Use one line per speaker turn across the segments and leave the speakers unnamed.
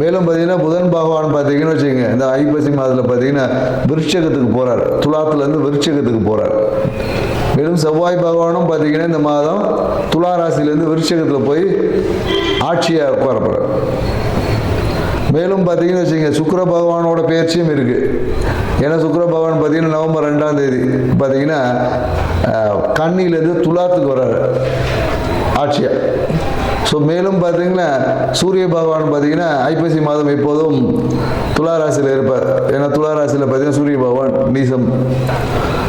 மேலும் பார்த்தீங்கன்னா புதன் பகவான் பார்த்தீங்கன்னு வச்சுக்கோங்க இந்த ஐப்பசி மாதத்தில் பார்த்தீங்கன்னா விருட்சகத்துக்கு போகிறார் துலாத்துலேருந்து விருட்சகத்துக்கு போகிறார் மேலும் செவ்வாய் பகவானும் பார்த்தீங்கன்னா இந்த மாதம் துலா ராசியிலேருந்து விருட்சகத்தில் போய் ஆட்சியாக உட்கார மேலும் பார்த்தீங்கன்னு வச்சுங்க சுக்கர பகவானோட பயிற்சியும் இருக்குது ஏன்னா சுக்கர பகவான் பார்த்தீங்கன்னா நவம்பர் ரெண்டாம் தேதி பார்த்தீங்கன்னா கண்ணிலேருந்து துலாத்துக்கு வர்றாரு. ஆட்சியாக ஸோ மேலும் பார்த்தீங்கன்னா சூரிய பகவான் பார்த்தீங்கன்னா ஐப்பசி மாதம் எப்போதும் துளாராசியில் இருப்பார். ஏன்னா துளாராசியில் பார்த்தீங்கன்னா சூரிய பகவான் நீசம்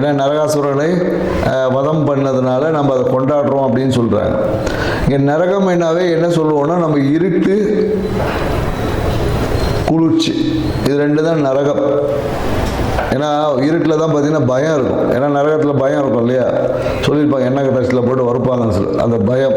ஏன்னா நரகாசுரனை வதம் பண்ணதுனால நம்ம அதை கொண்டாடுறோம் அப்படின்னு சொல்கிறாங்க இங்கே நரகம் என்னாவே என்ன சொல்லுவோம்னா நம்ம இருட்டு குளிர்ச்சி. இது ரெண்டு தான் நரகம். ஏன்னா இருட்டில் தான் பார்த்தீங்கன்னா பயம் இருக்கும். ஏன்னா நரகத்தில் பயம் இருக்கும் இல்லையா? சொல்லியிருப்பாங்க எண்ணெய் கட்டத்தில் போட்டு வறுப்பாங்கன்னு சொல்லி. அந்த பயம்.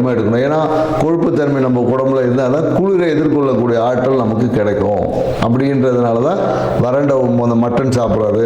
ஐட்டமாக எடுக்கணும். ஏன்னா கொழுப்புத்தன்மை நம்ம உடம்புல இருந்தால் தான் குளிரை எதிர்கொள்ளக்கூடிய ஆற்றல் நமக்கு கிடைக்கும். அப்படின்றதுனால தான் வறண்ட அந்த மட்டன் சாப்பிட்றாரு.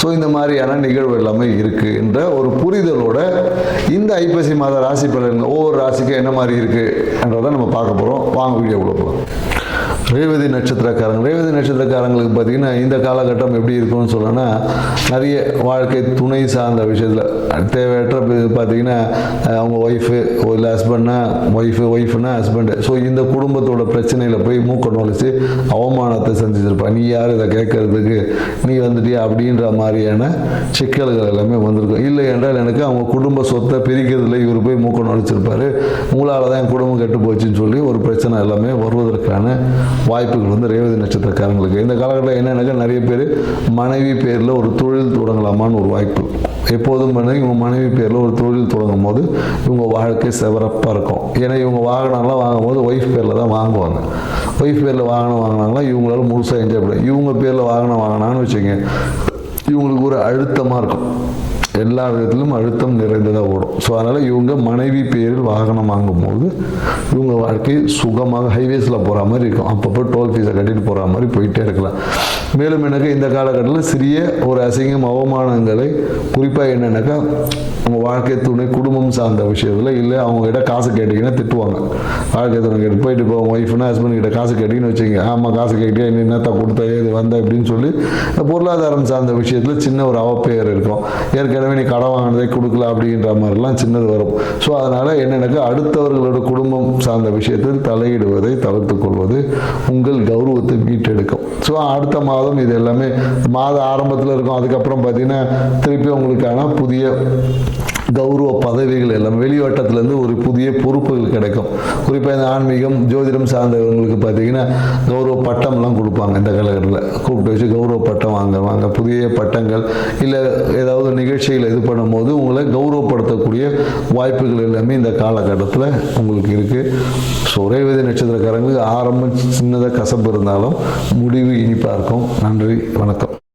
ஸோ இந்த மாதிரியான நிகழ்வு எல்லாமே இருக்குது என்ற ஒரு புரிதலோட இந்த ஐப்பசி மாத ராசி பலன்கள் ஒவ்வொரு ராசிக்கும் என்ன மாதிரி இருக்குன்றதை நம்ம பார்க்க போகிறோம் வாங்க வீடியோ கொடுப்போம் ரேவதி நட்சத்திரக்காரங்க ரேவதி நட்சத்திரக்காரங்களுக்கு பார்த்தீங்கன்னா இந்த காலகட்டம் எப்படி இருக்கும்னு சொல்லணும்னா நிறைய வாழ்க்கை துணை சார்ந்த விஷயத்தில். தேவையற்ற பார்த்தீங்கன்னா அவங்க ஒய்ஃபு இல்லை ஹஸ்பண்ட்னா ஒய்ஃபு ஒய்ஃப்னா ஹஸ்பண்டு ஸோ இந்த குடும்பத்தோட பிரச்சனையில் போய் மூக்க நுழைச்சி அவமானத்தை செஞ்சுருப்பான் நீ யார் இதை கேட்கறதுக்கு? நீ வந்துட்டியா? அப்படின்ற மாதிரியான சிக்கல்கள் எல்லாமே வந்திருக்கும். இல்லை என்றால் எனக்கு அவங்க குடும்ப சொத்தை பிரிக்கிறதுல இவர் போய் மூக்க நுழைச்சிருப்பார். உங்களால் தான் என் குடும்பம் கெட்டு போச்சுன்னு சொல்லி ஒரு பிரச்சனை எல்லாமே வருவதற்கான வாய்ப்புகள் வந்து ரேவதி நட்சத்திரக்காரங்களுக்கு. இந்த காலகட்டத்தில் என்னென்னாக்கா நிறைய பேர் மனைவி பேரில் ஒரு தொழில் தொடங்கலாமான்னு ஒரு வாய்ப்பு. எப்போதும் பண்ணி இவங்க மனைவி பேரில் ஒரு தொழில் தொடங்கும் போது இவங்க வாழ்க்கை சிறப்பாக இருக்கும். ஏன்னா இவங்க வாகனம்லாம் வாங்கும்போது ஒய்ஃப் பேரில் தான் வாங்குவாங்க. ஒய்ஃப் பேரில் வாகனம் வாங்கினாங்கன்னா இவங்களால முழுசாக என்ஜாய் பண்ண இவங்க பேரில் வாகனம் வாங்கினான்னு வச்சுக்கோங்க இவங்களுக்கு ஒரு அழுத்தமாக இருக்கும். எல்லா விதத்திலும் அழுத்தம் நிறைந்ததாக ஓடும். ஸோ அதனால் இவங்க மனைவி பேரில் வாகனம் வாங்கும்போது இவங்க வாழ்க்கை சுகமாக ஹைவேஸில் போகிற மாதிரி இருக்கும். அப்பப்போ டோல் ஃபீஸை கட்டிட்டு போகிற மாதிரி போயிட்டே இருக்கலாம். மேலும் எனக்கு இந்த காலகட்டத்தில் சிறிய ஒரு அசிங்கம் அவமானங்களை குறிப்பாக என்னென்னாக்கா அவங்க வாழ்க்கை துணை குடும்பம் சார்ந்த விஷயத்தில் இல்லை அவங்ககிட்ட காசு கேட்டிங்கன்னா திட்டுவாங்க. வாழ்க்கை துணை கேட்டு போயிட்டு இப்போ ஒய்ஃப்னா ஹஸ்பண்ட் கிட்ட காசு கேட்டிங்கன்னு வச்சுங்க ஆமாம் காசு கேட்டியா என்ன என்னத்த கொடுத்த ஏது வந்த அப்படின்னு சொல்லி பொருளாதாரம் சார்ந்த விஷயத்தில் சின்ன ஒரு அவப்பெயர் இருக்கும். ஏற்கனவே நீ கடன் வாங்கினதே கொடுக்கல அப்படின்ற மாதிரிலாம் சின்னது வரும். ஸோ அதனால் என்னென்னாக்கா அடுத்தவர்களோட குடும்பம் சார்ந்த விஷயத்தில் தலையிடுவதை தவிர்த்து கொள்வது உங்கள் கௌரவத்தை மீட்டெடுக்கும். ஸோ அடுத்த மாதம் இது எல்லாமே மாத ஆரம்பத்தில் இருக்கும். அதுக்கப்புறம் பார்த்தீங்கன்னா திருப்பி உங்களுக்கான புதிய கௌரவ பதவிகள் எல்லாம் வெளிவட்டத்திலேருந்து ஒரு புதிய பொறுப்புகள் கிடைக்கும். குறிப்பாக இந்த ஆன்மீகம் ஜோதிடம் சார்ந்தவங்களுக்கு பார்த்தீங்கன்னா கௌரவ பட்டம்லாம் கொடுப்பாங்க இந்த காலகட்டத்தில். கூப்பிட்டு வச்சு கௌரவ பட்டம் வாங்குவாங்க புதிய பட்டங்கள் இல்லை ஏதாவது நிகழ்ச்சிகள் இது பண்ணும்போது உங்களை கௌரவப்படுத்தக்கூடிய வாய்ப்புகள் எல்லாமே இந்த காலகட்டத்தில் உங்களுக்கு இருக்குது ஸோ ரேவதி நட்சத்திரக்காரங்களுக்கு ஆரம்பம் சின்னதாக கசப்பு இருந்தாலும் முடிவு இனிப்பாக இருக்கும். நன்றி வணக்கம்.